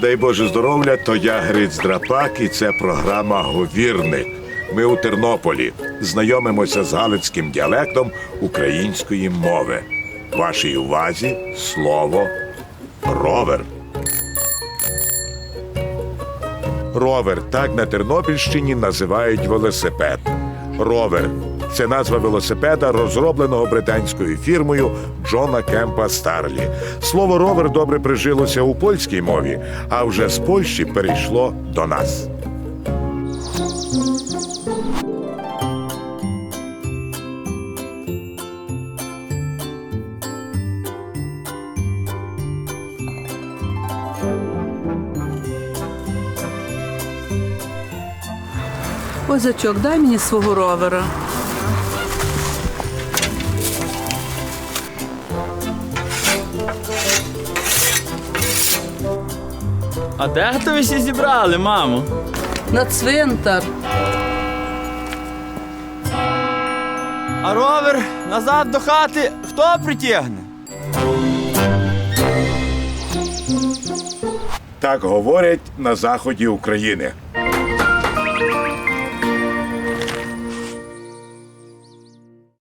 дай Боже здоров'я, то я Гриць Драпак і це програма Говірник. Ми у Тернополі знайомимося з галицьким діалектом української мови. Вашій увазі слово ровер. Ровер так на Тернопільщині називають велосипед. Ровер це назва велосипеда, розробленого британською фірмою Джона Кемпа Старлі. Слово ровер добре прижилося у польській мові, а вже з Польщі перейшло до нас. Козачок, дай мені свого ровера. А де то ви всі зібрали, мамо? На цвинтар. А ровер назад до хати хто притягне? Так говорять на заході України.